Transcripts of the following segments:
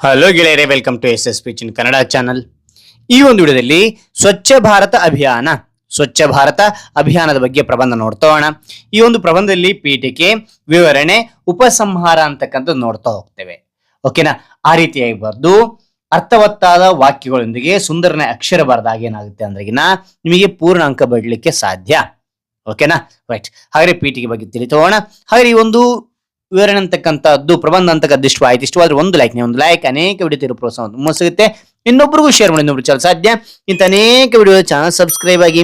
Hello ಗೆಳೆಯರೇ welcome to S S pitch in Kannada channel ಈ ಒಂದು ವಿಡಿಯೋದಲ್ಲಿ ಸ್ವಚ್ಛ ಭಾರತ ಅಭಿಯಾನ, ಸ್ವಚ್ಛ ಭಾರತ ಅಭಿಯಾನದ ಬಗ್ಗೆ ಪ್ರಬಂಧ ನೋಡ್ತೋಣ ಈ ಒಂದು ಪ್ರಬಂಧದಲ್ಲಿ ಪೀಠಿಕೆ ವಿವರಣೆ, ಉಪಸಂಹಾರ ಅಂತಕ್ಕಂಥದ್ದು ನೋಡ್ತಾ ಹೋಗ್ತೇವೆ. ಓಕೆನಾ ಆ ರೀತಿಯಾಗಿ ಬರೆದು ಅರ್ಥವತ್ತಾದ ವಾಕ್ಯಗಳೊಂದಿಗೆ ಸುಂದರನ ಅಕ್ಷರ ಬರೆದಾಗ ಏನಾಗುತ್ತೆ ಅಂದ್ರೆಗಿನ ನಿಮಗೆ ಪೂರ್ಣ ಅಂಕ ಬಿಡ್ಲಿಕ್ಕೆ ಸಾಧ್ಯ ಓಕೆನಾ ರೈಟ್ ಹಾಗಾದ್ರೆ ಪೀಠಿಕೆ ಬಗ್ಗೆ ತಿಳಿತೋಣ ಹಾಗಾದ್ರೆ ಈ ಒಂದು ವಿವರಣೆ ಅಂತಕ್ಕಂಥದ್ದು ಪ್ರಬಂಧ ಅಂತಕ್ಕದ್ದು ಇಷ್ಟು ಆಯ್ತು. ಇಷ್ಟವಾದ್ರೆ ಒಂದು ಲೈಕ್ ನೀವು ಒಂದು ಲೈಕ್ ಅನೇಕ ವಿಡಿಯೋ ತಿರು ಪ್ರೋತ್ಸಾಹ ಸಿಗುತ್ತೆ ಇನ್ನೊಬ್ರಿಗೂ ಶೇರ್ ಮಾಡಿ, ಇನ್ನೊಬ್ರು ಚಾನಲ್ ಸಾಧ್ಯ. ಇಂಥ ಅನೇಕ ವಿಡಿಯೋ ಚಾನಲ್ ಸಬ್ಸ್ಕ್ರೈಬ್ ಆಗಿ.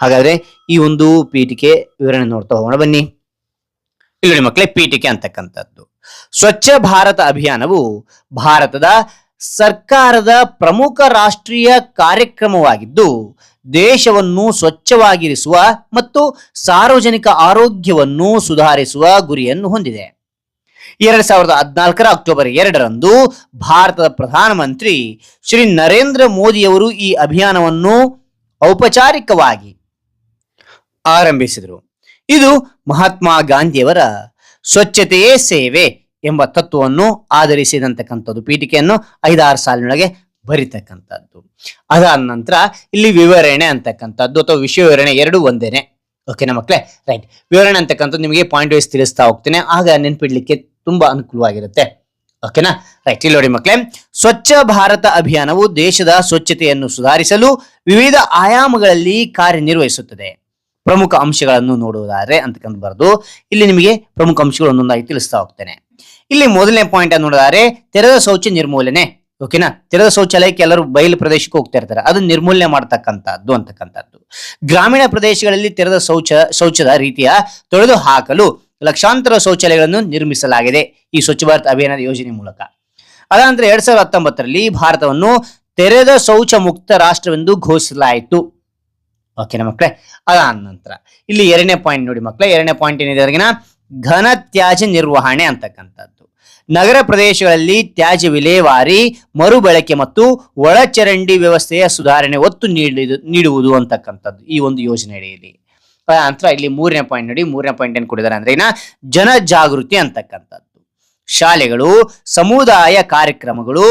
ಹಾಗಾದ್ರೆ ಈ ಒಂದು ಪೀಠಿಕೆ ವಿವರಣೆ ನೋಡ್ತಾ ಹೋಗೋಣ ಬನ್ನಿ. ಇಲ್ಲಿ ಮಕ್ಕಳೇ ಪೀಠಿಕೆ ಅಂತಕ್ಕಂಥದ್ದು. ಸ್ವಚ್ಛ ಭಾರತ ಅಭಿಯಾನವು ಭಾರತದ ಸರ್ಕಾರದ ಪ್ರಮುಖ ರಾಷ್ಟ್ರೀಯ ಕಾರ್ಯಕ್ರಮವಾಗಿದ್ದು, ದೇಶವನ್ನು ಸ್ವಚ್ಛವಾಗಿರಿಸುವ ಮತ್ತು ಸಾರ್ವಜನಿಕ ಆರೋಗ್ಯವನ್ನು ಸುಧಾರಿಸುವ ಗುರಿಯನ್ನು ಹೊಂದಿದೆ. ಎರಡ್ ಸಾವಿರದ ಹದಿನಾಲ್ಕರ ಅಕ್ಟೋಬರ್ ಎರಡರಂದು ಭಾರತದ ಪ್ರಧಾನಮಂತ್ರಿ ಶ್ರೀ ನರೇಂದ್ರ ಮೋದಿಯವರು ಈ ಅಭಿಯಾನವನ್ನು ಔಪಚಾರಿಕವಾಗಿ ಆರಂಭಿಸಿದರು. ಇದು ಮಹಾತ್ಮ ಗಾಂಧಿಯವರ ಸ್ವಚ್ಛತೆಯೇ ಸೇವೆ ಎಂಬ ತತ್ವವನ್ನು ಆಧರಿಸಿದಂತಕ್ಕಂಥದ್ದು. ಪೀಠಿಕೆಯನ್ನು ಐದಾರು ಸಾಲಿನೊಳಗೆ ಬರಿತಕ್ಕಂಥದ್ದು. ಅದಾದ ನಂತರ ಇಲ್ಲಿ ವಿವರಣೆ ಅಂತಕ್ಕಂಥದ್ದು ಅಥವಾ ವಿಷಯ ವಿವರಣೆ ಎರಡು ಒಂದೇನೆ. ಓಕೆನಾ ಮಕ್ಕಳೇ ರೈಟ್ ವಿವರಣೆ ಅಂತಕ್ಕಂಥದ್ದು ನಿಮಗೆ ಪಾಯಿಂಟ್ ವೈಸ್ ತಿಳಿಸ್ತಾ ಹೋಗ್ತೇನೆ. ಆಗ ನೆನ್ಪಿಡ್ಲಿಕ್ಕೆ ತುಂಬಾ ಅನುಕೂಲವಾಗಿರುತ್ತೆ. ಓಕೆನಾ ರೈಟ್ ಇಲ್ಲಿ ನೋಡಿ ಮಕ್ಕಳೇ ಸ್ವಚ್ಛ ಭಾರತ ಅಭಿಯಾನವು ದೇಶದ ಸ್ವಚ್ಛತೆಯನ್ನು ಸುಧಾರಿಸಲು ವಿವಿಧ ಆಯಾಮಗಳಲ್ಲಿ ಕಾರ್ಯನಿರ್ವಹಿಸುತ್ತದೆ. ಪ್ರಮುಖ ಅಂಶಗಳನ್ನು ನೋಡುವುದಾದ್ರೆ ಅಂತಕಂತ ಬರೆದು ಇಲ್ಲಿ ನಿಮಗೆ ಪ್ರಮುಖ ಅಂಶಗಳು ಒಂದೊಂದಾಗಿ ತಿಳಿಸ್ತಾ ಹೋಗ್ತೇನೆ. ಇಲ್ಲಿ ಮೊದಲನೇ ಪಾಯಿಂಟ್ ಅನ್ನು ನೋಡಿದರೆ, ತೆರೆದ ಶೌಚ ನಿರ್ಮೂಲನೆ. ಓಕೆನಾ ತೆರೆದ ಶೌಚಾಲಯಕ್ಕೆ ಎಲ್ಲರೂ ಬಯಲು ಪ್ರದೇಶಕ್ಕೆ ಹೋಗ್ತಾ ಇರ್ತಾರೆ. ಅದು ನಿರ್ಮೂಲನೆ ಮಾಡ್ತಕ್ಕಂಥದ್ದು ಅಂತಕ್ಕಂಥದ್ದು. ಗ್ರಾಮೀಣ ಪ್ರದೇಶಗಳಲ್ಲಿ ತೆರೆದ ಶೌಚ, ಶೌಚದ ರೀತಿಯ ತೊಳೆದು ಹಾಕಲು ಲಕ್ಷಾಂತರ ಶೌಚಾಲಯಗಳನ್ನು ನಿರ್ಮಿಸಲಾಗಿದೆ ಈ ಸ್ವಚ್ಛ ಭಾರತ್ ಅಭಿಯಾನದ ಯೋಜನೆ ಮೂಲಕ. ಅದಾನಂತರ ಎರಡ್ ಸಾವಿರದ ಹತ್ತೊಂಬತ್ತರಲ್ಲಿ ಭಾರತವನ್ನು ತೆರೆದ ಶೌಚ ಮುಕ್ತ ರಾಷ್ಟ್ರವೆಂದು ಘೋಷಿಸಲಾಯಿತು. ಓಕೆನಾ ಮಕ್ಕಳೇ, ಅದಾದ ನಂತರ. ಇಲ್ಲಿ ಎರಡನೇ ಪಾಯಿಂಟ್ ನೋಡಿ ಮಕ್ಕಳೇ, ಎರಡನೇ ಪಾಯಿಂಟ್ ಏನಿದೆ ಅದ್ರಿಗಿನ ಘನ ತ್ಯಾಜ್ಯ ನಿರ್ವಹಣೆ ಅಂತಕ್ಕಂಥದ್ದು. ನಗರ ಪ್ರದೇಶಗಳಲ್ಲಿ ತ್ಯಾಜ್ಯ ವಿಲೇವಾರಿ, ಮರುಬಳಕೆ ಮತ್ತು ಒಳಚರಂಡಿ ವ್ಯವಸ್ಥೆಯ ಸುಧಾರಣೆ ಒತ್ತು ನೀಡುವುದು ಅಂತಕ್ಕಂಥದ್ದು ಈ ಒಂದು ಯೋಜನೆ ಅಡಿಯಲ್ಲಿ ನಂತರ ಇಲ್ಲಿ ಮೂರನೇ ಪಾಯಿಂಟ್ ನೋಡಿ, ಮೂರನೇ ಪಾಯಿಂಟ್ ಏನ್ ಕೊಟ್ಟಿದ್ದಾರೆ ಅಂದ್ರೆ ಜನ ಜಾಗೃತಿ ಅಂತಕ್ಕಂಥದ್ದು. ಶಾಲೆಗಳು, ಸಮುದಾಯ ಕಾರ್ಯಕ್ರಮಗಳು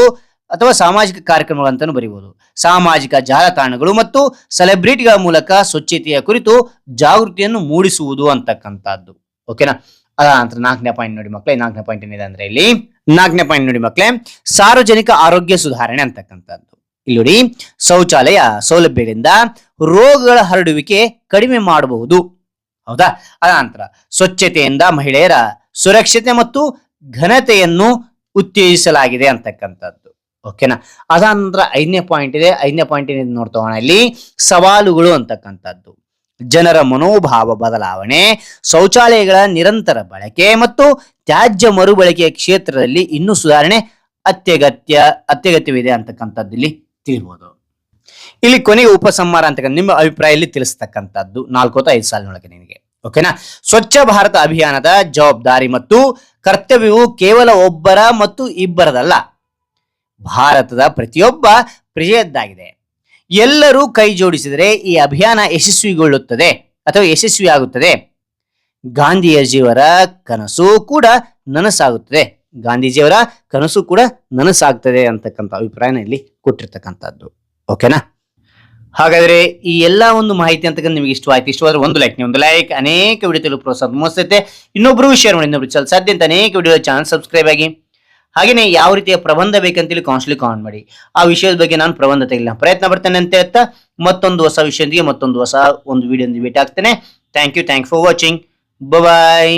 ಅಥವಾ ಸಾಮಾಜಿಕ ಕಾರ್ಯಕ್ರಮಗಳು ಅಂತಾನು ಬರೀಬಹುದು ಸಾಮಾಜಿಕ ಜಾಲತಾಣಗಳು ಮತ್ತು ಸೆಲೆಬ್ರಿಟಿಗಳ ಮೂಲಕ ಸ್ವಚ್ಛತೆಯ ಕುರಿತು ಜಾಗೃತಿಯನ್ನು ಮೂಡಿಸುವುದು ಅಂತಕ್ಕಂಥದ್ದು. ಓಕೆನಾ ಅದ ನಂತರ ನಾಲ್ಕನೇ ಪಾಯಿಂಟ್ ನೋಡಿ ಮಕ್ಕಳೇ ನಾಲ್ಕನೇ ಪಾಯಿಂಟ್ ಏನಿದೆ ಅಂದ್ರೆ ಇಲ್ಲಿ, ನಾಲ್ಕನೇ ಪಾಯಿಂಟ್ ನೋಡಿ ಮಕ್ಕಳೇ ಸಾರ್ವಜನಿಕ ಆರೋಗ್ಯ ಸುಧಾರಣೆ ಅಂತಕ್ಕಂಥದ್ದು. ಇಲ್ಲಿ ಶೌಚಾಲಯ ಸೌಲಭ್ಯದಿಂದ ರೋಗಗಳ ಹರಡುವಿಕೆ ಕಡಿಮೆ ಮಾಡಬಹುದು. ಹೌದಾ? ಅನಂತರ ನಂತರ ಸ್ವಚ್ಛತೆಯಿಂದ ಮಹಿಳೆಯರ ಸುರಕ್ಷತೆ ಮತ್ತು ಘನತೆಯನ್ನು ಉತ್ತೇಜಿಸಲಾಗಿದೆ ಅಂತಕ್ಕಂಥದ್ದು. ಓಕೆನಾ ಅದಾನಂತರ ಐದನೇ ಪಾಯಿಂಟ್ ಇದೆ. ಐದನೇ ಪಾಯಿಂಟ್ ಏನಿದೆ ನೋಡ್ತಾ ಇಲ್ಲಿ. ಸವಾಲುಗಳು ಅಂತಕ್ಕಂಥದ್ದು. ಜನರ ಮನೋಭಾವ ಬದಲಾವಣೆ, ಶೌಚಾಲಯಗಳ ನಿರಂತರ ಬಳಕೆ ಮತ್ತು ತ್ಯಾಜ್ಯ ಮರುಬಳಕೆಯ ಕ್ಷೇತ್ರದಲ್ಲಿ ಇನ್ನೂ ಸುಧಾರಣೆ ಅತ್ಯಗತ್ಯ, ಅತ್ಯಗತ್ಯವಿದೆ ಅಂತಕ್ಕಂಥದ್ದು ಇಲ್ಲಿ. ತಿಳಿಬಹುದು ಇಲ್ಲಿ ಕೊನೆಗೆ ಉಪಸಂಹಾರ ಅಂತ ನಿಮ್ಮ ಅಭಿಪ್ರಾಯದಲ್ಲಿ ತಿಳಿಸ್ತಕ್ಕಂಥದ್ದು ನಾಲ್ಕು ಅಥವಾ ಐದು ಸಾಲಿನೊಳಗೆ ನಿಮಗೆ. ಓಕೆನಾ ಸ್ವಚ್ಛ ಭಾರತ ಅಭಿಯಾನದ ಜವಾಬ್ದಾರಿ ಮತ್ತು ಕರ್ತವ್ಯವು ಕೇವಲ ಒಬ್ಬರ ಮತ್ತು ಇಬ್ಬರದಲ್ಲ, ಭಾರತದ ಪ್ರತಿಯೊಬ್ಬ ಪ್ರಜೆಯದ್ದಾಗಿದೆ. ಎಲ್ಲರೂ ಕೈ ಜೋಡಿಸಿದರೆ ಈ ಅಭಿಯಾನ ಯಶಸ್ವಿಗೊಳ್ಳುತ್ತದೆ ಅಥವಾ ಯಶಸ್ವಿಯಾಗುತ್ತದೆ. ಗಾಂಧಿಯಜಿಯವರ ಕನಸು ಕೂಡ ನನಸಾಗುತ್ತದೆ. ಗಾಂಧೀಜಿಯವರ ಕನಸು ಕೂಡ ನನಸಾಗ್ತದೆ ಅಂತಕ್ಕಂಥ ಅಭಿಪ್ರಾಯನ ಇಲ್ಲಿ ಕೊಟ್ಟಿರ್ತಕ್ಕಂಥದ್ದು. ಓಕೆನಾ ಹಾಗಾದ್ರೆ ಈ ಎಲ್ಲ ಒಂದು ಮಾಹಿತಿ ಅಂತಕ್ಕಂಥ ನಿಮಗೆ ಇಷ್ಟವಾಯ್ತು ಇಷ್ಟವಾದ್ರೆ ಒಂದು ಲೈಕ್ ನೀವು ಒಂದು ಲೈಕ್ ಅನೇಕ ವಿಡಿಯೋ ತಿಳಿದು ಪ್ರೋತ್ಸಾಹ ಮೂಡಿಸುತ್ತೆ. ಇನ್ನೊಬ್ಬರು ವಿಷಯ ಮಾಡಿ, ಇನ್ನೊಬ್ರು ಚಲ್, ಸಾಧ್ಯ ಅಂತ ಅನೇಕ ವಿಡಿಯೋ ಚಾನಲ್ ಸಬ್ಸ್ಕ್ರೈಬ್ ಆಗಿ. ಹಾಗೆಯೇ ಯಾವ ರೀತಿಯ ಪ್ರಬಂಧ ಬೇಕಂತೇಳಿ ಕಾನ್ಸ್ಟ್ಲಿ ಕಾಮೆಂಟ್ ಮಾಡಿ. ಆ ವಿಷಯದ ಬಗ್ಗೆ ನಾನು ಪ್ರಬಂಧ ತೆಗಿಲ್ಲ ಪ್ರಯತ್ನ ಪಡ್ತೇನೆ ಅಂತ ಹೇಳ್ತಾ ಮತ್ತೊಂದು ಹೊಸ ವಿಷಯದೊಂದಿಗೆ ಮತ್ತೊಂದು ಹೊಸ ಒಂದು ವಿಡಿಯೋ ಭೇಟಿ ಆಗ್ತೇನೆ thank you thank for watching bye